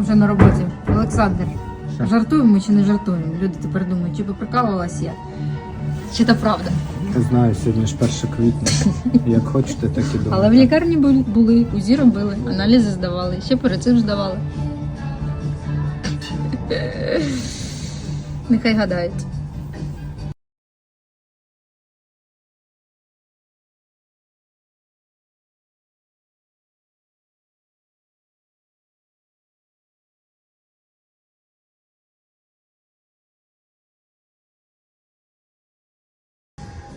Ми вже на роботі. Олександр, жартуємо чи не жартуємо? Люди тепер думають, чи поприкалувалась я. Чи то правда? Не знаю, сьогодні ж 1 квітня. Як хочете, так і думайте. Але в лікарні були, були, УЗІ робили, аналізи здавали, ще перед цим здавали. Нехай гадають.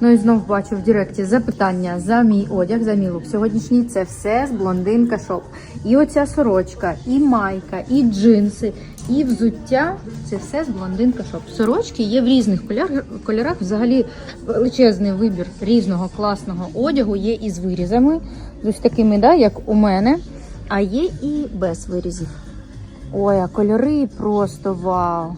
Ну і знов бачу в Директі запитання за мій одяг, за мій лук. Сьогоднішній це все з блондинка шоп. І оця сорочка, і майка, і джинси, і взуття. Це все з блондинка шоп. Сорочки є в різних кольорах. Взагалі величезний вибір різного класного одягу є і з вирізами, з ось такими, да, як у мене, а є і без вирізів. Ой, а кольори просто вау!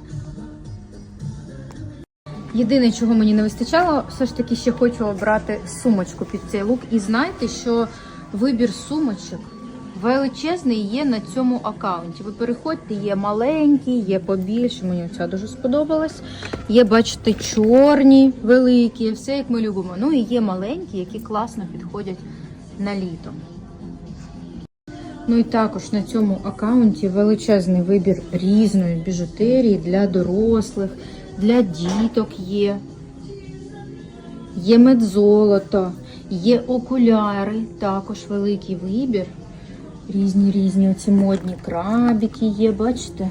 Єдине, чого мені не вистачало, все ж таки ще хочу обрати сумочку під цей лук. І знаєте, що вибір сумочок величезний є на цьому аккаунті. Ви переходьте, є маленькі, є побільше. Мені ця дуже сподобалась. Є, бачите, чорні, великі, все як ми любимо. Ну і є маленькі, які класно підходять на літо. Ну і також на цьому аккаунті величезний вибір різної біжутерії для дорослих, для діток є. Є медзолото, є окуляри, також великий вибір. Різні різні оці модні крабики є, бачите?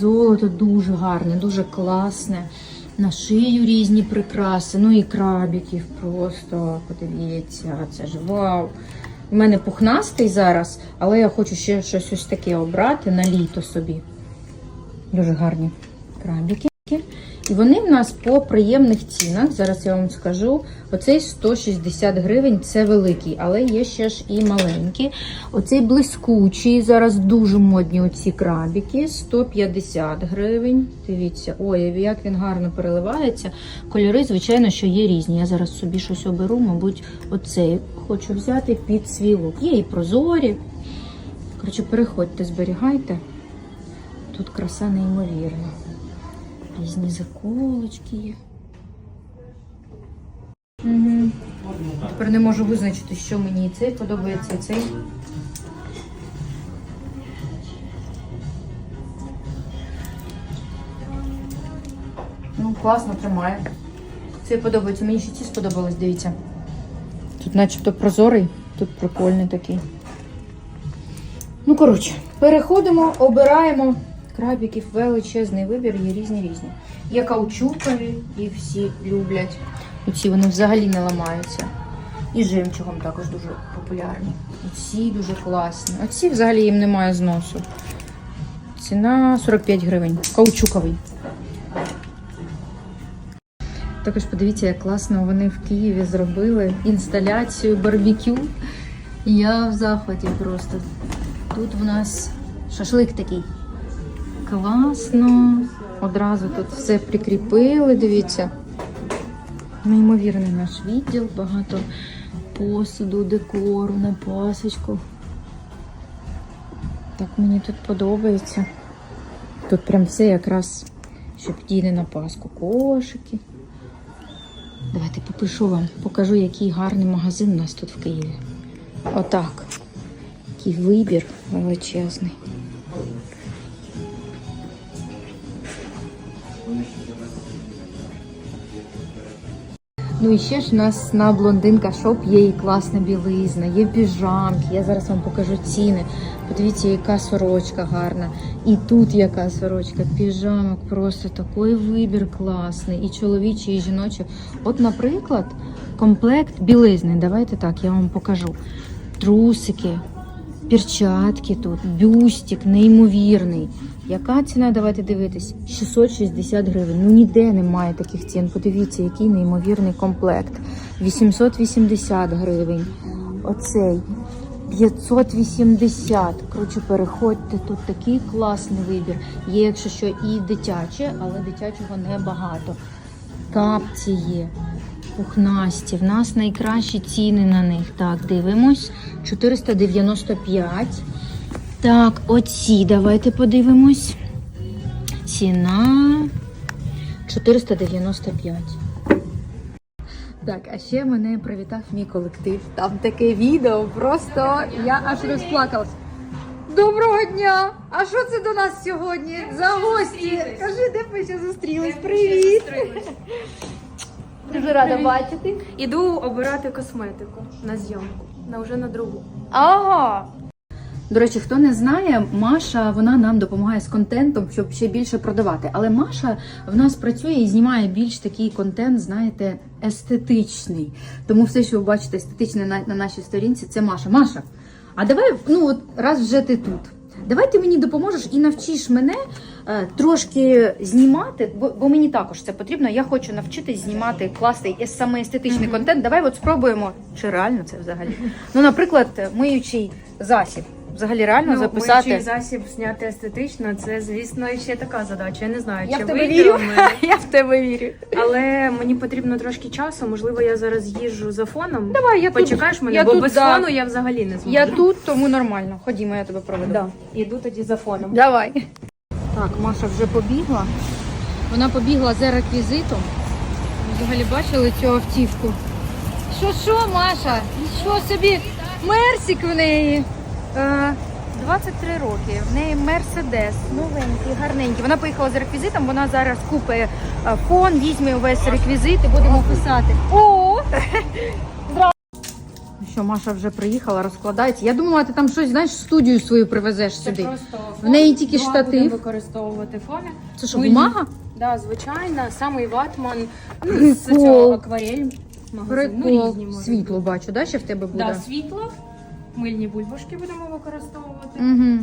Золото дуже гарне, дуже класне. На шию різні прикраси, ну і крабиків просто, подивіться, це ж вау. У мене пухнастий зараз, але я хочу ще щось ось таке обрати на літо собі. Дуже гарні крабики. І вони в нас по приємних цінах. Зараз я вам скажу. Оцей 160 гривень це великий, але є ще ж і маленькі. Оцей блискучий, зараз дуже модні оці крабики, 150 гривень. Дивіться, ой, як він гарно переливається. Кольори, звичайно, що є різні. Я зараз собі щось оберу, мабуть, оцей хочу взяти під свій лук. Є і прозорі. Коротше, переходьте, зберігайте. Тут краса неймовірна. Різні заколочки є. Угу. Тепер не можу визначити, що мені і цей подобається, і цей. Ну, класно тримає. Цей подобається. Мені ще ці сподобались, дивіться. Тут начебто прозорий, тут прикольний такий. Ну, коротше, переходимо, обираємо крабіків, величезний вибір, є різні різні. Є каучукові, і всі люблять. Оці вони взагалі не ламаються. І жемчугом також дуже популярні. Оці дуже класні. Оці взагалі їм немає зносу. Ціна 45 гривень. Каучуковий. Також подивіться, як класно вони в Києві зробили інсталяцію барбекю. Я в захваті просто. Тут в нас шашлик такий. Класно. Одразу тут все прикріпили, дивіться. Неймовірний наш відділ, багато посуду, декору на пасочку. Так мені тут подобається. Тут прям все якраз, щоб діти на Пасху кошики. Давайте попишу вам, покажу, який гарний магазин у нас тут в Києві. Отак. Який вибір величезний. Ну і ще ж у нас на блондинка шоп є і класна білизна, є піжамки. Я зараз вам покажу ціни. Подивіться, яка сорочка гарна. І тут яка сорочка, піжамок, просто такий вибір класний. І чоловічий, і жіночий. От, наприклад, комплект білизни. Давайте так, я вам покажу. Трусики, перчатки тут, бюстик, неймовірний. Яка ціна? Давайте дивитись. 660 гривень. Ну ніде немає таких цін. Подивіться, який неймовірний комплект. 880 гривень. Оцей 580. Коротше, переходьте. Тут такий класний вибір. Є, якщо що, і дитяче, але дитячого небагато. Капці є. Пухнасті. В нас найкращі ціни на них. Так, дивимось. 495. Так, оці давайте подивимось. Ціна 495. Так, а ще мене привітав мій колектив. Там таке відео, просто я аж розплакалась. Доброго дня! А що це до нас сьогодні? За гості? Кажи, де ми ще зустрілись? Привіт! Дуже рада бачити. Іду обирати косметику на зйомку, на вже на другу. Ага. До речі, хто не знає, Маша вона нам допомагає з контентом, щоб ще більше продавати. Але Маша в нас працює і знімає більш такий контент, знаєте, естетичний. Тому все, що ви бачите естетичне на, на нашій сторінці, це Маша. Маша, а давай, ну от раз вже ти тут. Давай ти мені допоможеш і навчиш мене е, трошки знімати, бо, бо мені також це потрібно. Я хочу навчитись знімати класний саме естетичний контент. Давай от спробуємо, чи реально це взагалі. Ну, наприклад, миючий засіб. Взагалі реально записати. миючий засіб зняти естетично, це, звісно, ще така задача. Я не знаю, Я чи в тебе вийде вірю. Я в тебе вірю. Але мені потрібно трошки часу. Можливо, я зараз їжджу за фоном. Давай, я тут. Почекаєш мене, Я бо тут, без да. фону я взагалі не зможу. Я тут, тому нормально. Ходімо, я тебе проведу. Да. Іду тоді за фоном. Давай. Так, Маша вже побігла. Вона побігла за реквізитом. Ви взагалі бачили цю автівку? Що, що, Маша? Що собі? Мерсік в неї. Е, 23 роки. В неї Мерседес. Новенький, гарненький. Вона поїхала за реквізитом, вона зараз купить е, фон, візьме увесь реквізит і будемо писати. О! Ну Що, Маша вже приїхала, розкладається. Я думала, ти там щось, знаєш, студію свою привезеш Це сюди. просто В неї тільки Два штатив. будемо використовувати фони. Це що, Ми- бумага? Да, звичайно, самий ватман ну, з Прикол. цього акварель. магазин. Ну, Прикол. різні можуть Світло бути. бачу, да, ще в тебе буде? Да, світло, мильні бульбашки будемо використовувати. Угу.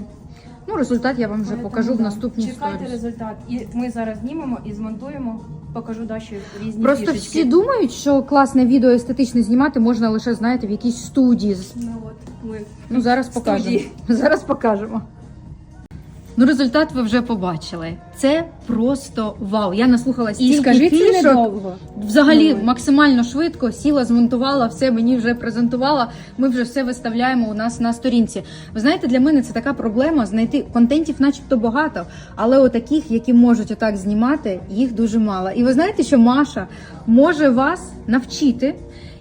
Ну, результат я вам вже Поэтому, покажу в да, наступній Чекайте сторіс. результат. І ми зараз знімемо і змонтуємо. Покажу Даші різні Просто фішечки. всі думають, що класне відео естетичне знімати можна лише, знаєте, в якійсь студії. Ну от ми Ну, зараз покажемо. студії. Зараз покажемо. Ну, результат ви вже побачили. Це просто вау. Я наслухалась і скажи, це недовго. Взагалі Ну. максимально швидко сіла, змонтувала, все мені вже презентувала. Ми вже все виставляємо у нас на сторінці. Ви знаєте, для мене це така проблема знайти контентів, начебто багато, але отаких, які можуть отак знімати, їх дуже мало. І ви знаєте, що Маша може вас навчити.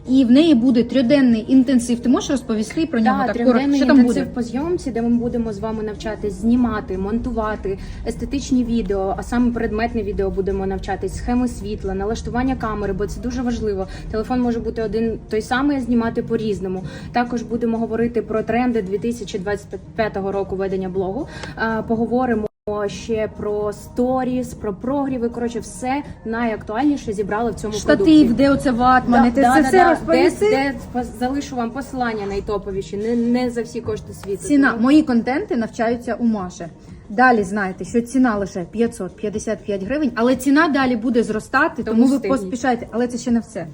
І в неї буде трьоденний інтенсив. Ти можеш розповісти про нього Да, так коротко? Що там інтенсив буде? по зйомці, де ми будемо з вами навчатись знімати, монтувати естетичні відео, а саме предметне відео будемо навчатись, схеми світла, налаштування камери, бо це дуже важливо. Телефон може бути один той самий, а знімати по-різному. Також будемо говорити про тренди 2025 року ведення блогу. А, Ще про сторіс, про прогріви. Коротше, все найактуальніше зібрали в цьому продукті. Штатив, де оце ватмани, ти це все розповісти? Де, де залишу вам посилання найтоповіші, не, не за всі кошти світу. Ціна. Тому- Мої контенти навчаються у Маші. Далі знаєте, що ціна лише 555 гривень, але ціна далі буде зростати, тому, Тому ви поспішайте. Але це ще не все.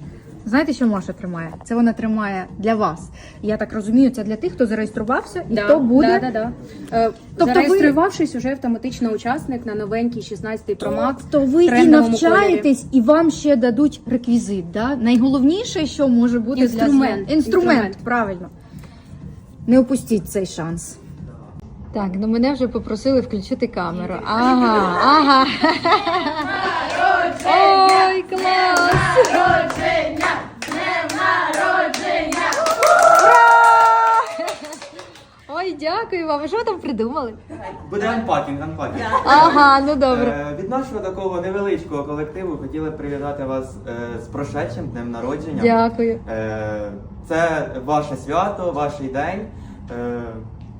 Знаєте, що Маша тримає? Це вона тримає для вас. Я так розумію, це для тих, хто зареєструвався і Да, хто буде. да, да, да. Е, Тобто ви- зареєструвавшись, уже автоматично учасник на новенький 16 Pro Max. То ви і трендовому навчаєтесь, і вам ще дадуть реквізит. Да? Найголовніше, що може бути для Інструмент. зйом- інструмент. Інструмент. Правильно. Не опустіть цей шанс. Так, ну мене вже попросили включити камеру. Ага, ага. Ой, клас! Ой, дякую вам. А що ви там придумали? Буде анпакінг, анпакінг. Ага, ну добре. Е, Від нашого такого невеличкого колективу хотіли б привітати вас е, з прошедшим днем народження. Дякую. Е, Це ваше свято, ваш день. Е,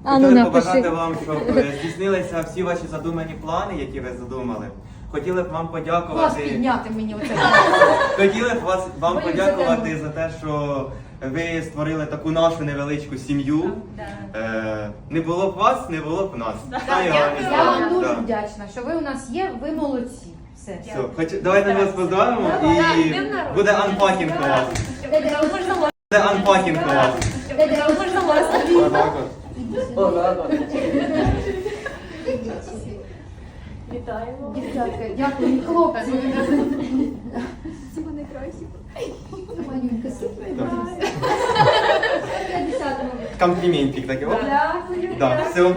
А, ну, Хотіли б напиши. побажати вам, щоб е, здійснилися всі ваші задумані плани, які ви задумали. Хотіли б вам Вас подякувати. підняти мені оце. Хотіли б вас вам Боюсь, подякувати за те, що ви створили таку нашу невеличку сім'ю. Е, Не було б вас, не було б нас. Я вам дуже вдячна, що ви у нас є, ви молодці. Все. Все, хоч давайте ми вас поздравимо і буде анпакінг у вас. Буде анпакінг у вас. Отак от. Дівчатка, дякую, хлопці. Найкраще. Манюнька, супер. Компліментик такий. Оп. Дякую. Да, все.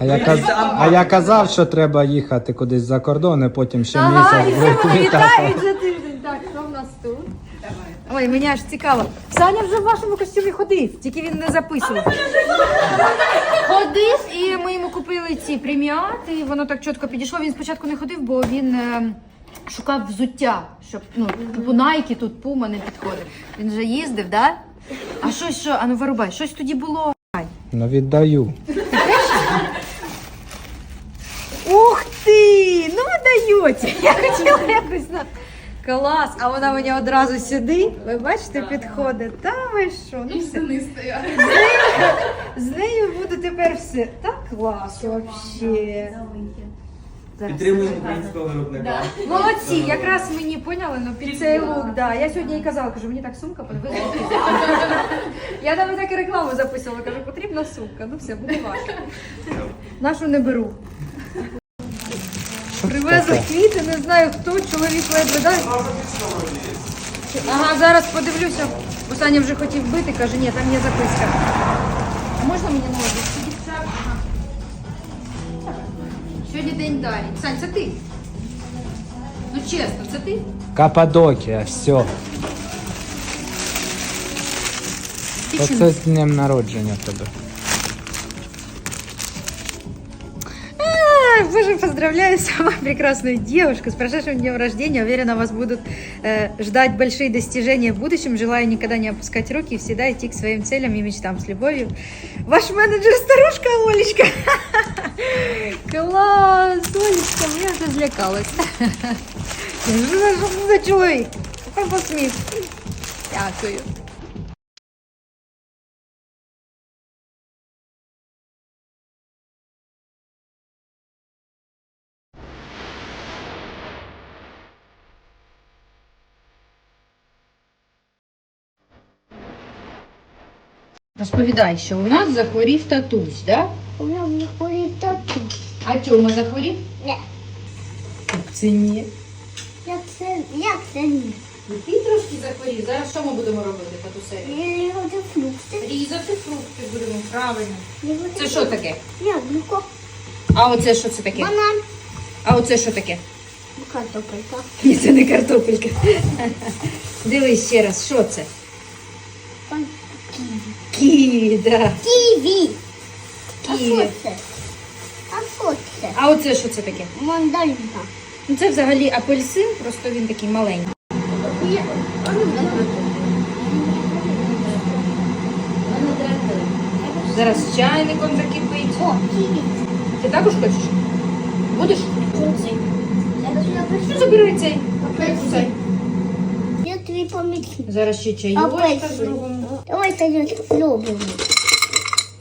А я, каз... а я казав, що треба їхати кудись за кордон, і потім ще Ага, і місяць все за тиждень. Так, що в нас тут? Ой, мені аж цікаво. Саня вже в вашому костюмі ходив, тільки він не записував. Ходив, і ми йому купили ці преміати, і воно так чітко підійшло. Він спочатку не ходив, бо він е, шукав взуття, щоб ну, типу Найки тут пума не підходить. Він вже їздив, да? А щось що, а ну вирубай, щось тоді було. Ну віддаю. Ух ти! Ну ви даєте! Я хотіла якось на клас, а вона мені одразу сюди. Ви бачите, підходить. Та ви що? Ну все. З нею, з нею буде тепер все. Так клас вообще. Зараз. Підтримуємо українського виробника. Молодці, якраз мені поняли, ну під цей лук, да. Я сьогодні їй казала, кажу, мені так сумка подивилася. Я навіть так і рекламу записувала, кажу, потрібна сумка. Ну все, буде важко. Нашу не беру. Привезли квіти, не знаю хто, чоловік ледве дай. Ага, зараз подивлюся. Бо Саня вже хотів бити, каже, ні, там є записка. А можна мені ножик? Ага. Сьогодні день Дарі. Сань, це ти? Ну чесно, це ти? Каппадокія, все. Оце з днем народження тебе. А, Боже, поздравляю сама прекрасную девушку с прошедшим днем рождения. Уверена, вас будут э, ждать большие достижения в будущем. Желаю никогда не опускать руки и всегда идти к своим целям и мечтам с любовью. Ваш менеджер старушка Олечка. Класс, Олечка, злякалась. Що це за чоловік? Хай посміх. Дякую. Розповідай, що у нас захворів татусь, да? У меня не ходит тату. А чому захворів? Ні. Це ні. Як це, як це ні? Ти трошки захворів. Зараз що ми будемо робити, татусеві? Я люблю фрукти. Різати фрукти будемо, правильно. Це що таке? Яблуко, А оце що це таке? банан, А оце що таке? картопелька. Ні, це не картопелька. Дивись ще раз, що це? Ківі. Ківі, да. Ківі. А Ківі. це? А що це? А оце що це таке? Мандаринка. Ну це взагалі апельсин, просто він такий маленький. Я- а ну. Зараз чайником закипить. О, ківі. Ти також хочеш? Будеш? Оцей. Я Ну розумію, забирай цей. Апельсин. Я тобі помічу. Зараз ще чайочка Апельсин. зробимо. Спробуємо.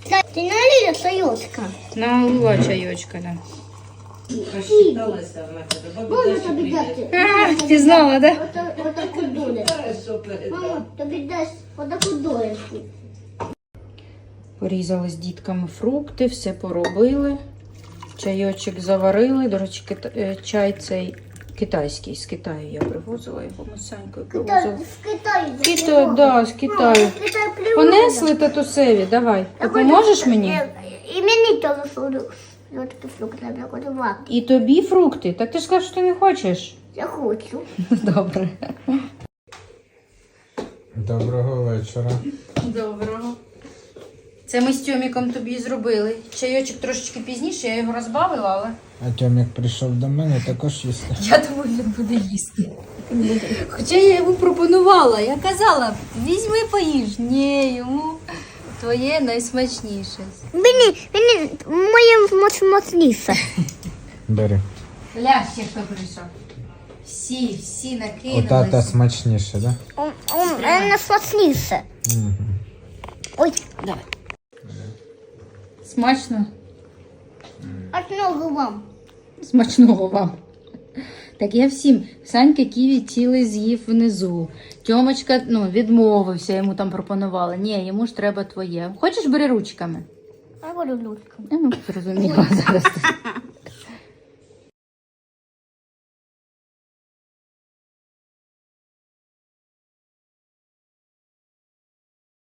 Та- Ти налила союзка. Налила чайочка, да. Можна тобі дати? А, ти знала, да? Ота- Отаку долечку. Мама, тобі дасть отаку долечку. Порізали з дітками фрукти, все поробили. Чайочок заварили. До речі, кита- е, чай цей китайський з Китаю я привозила його ми з Санькою привозили. З Китаю. Да, з Китаю. Понесли татусеві, давай. Допоможеш мені? І мені теж. Я такі фрукти. І тобі фрукти. Так ти ж сказав, що ти не хочеш. Я хочу. Добре. Доброго вечора. Доброго. Це ми з Тьоміком тобі зробили. Чайочок трошечки пізніше, я його розбавила, але А Тьомік прийшов до мене також їсти. я думаю, він буде їсти. Хоча я йому пропонувала, я казала, візьми поїж. Ні, йому твоє найсмачніше. Мені, мені моє моцніше. Бери. Ля, ще хто прийшов. Всі, всі У тата накинулись. смачніше, да? У. Угу. Ой, давай. Смачно? Смачного вам. Смачного вам. Так я всім. Санька Ківі цілий з'їв внизу. Тьомочка ну, відмовився, йому там пропонували. Ні, йому ж треба твоє. Хочеш бери ручками? Я буду ручками. Я ну, зрозуміла зараз.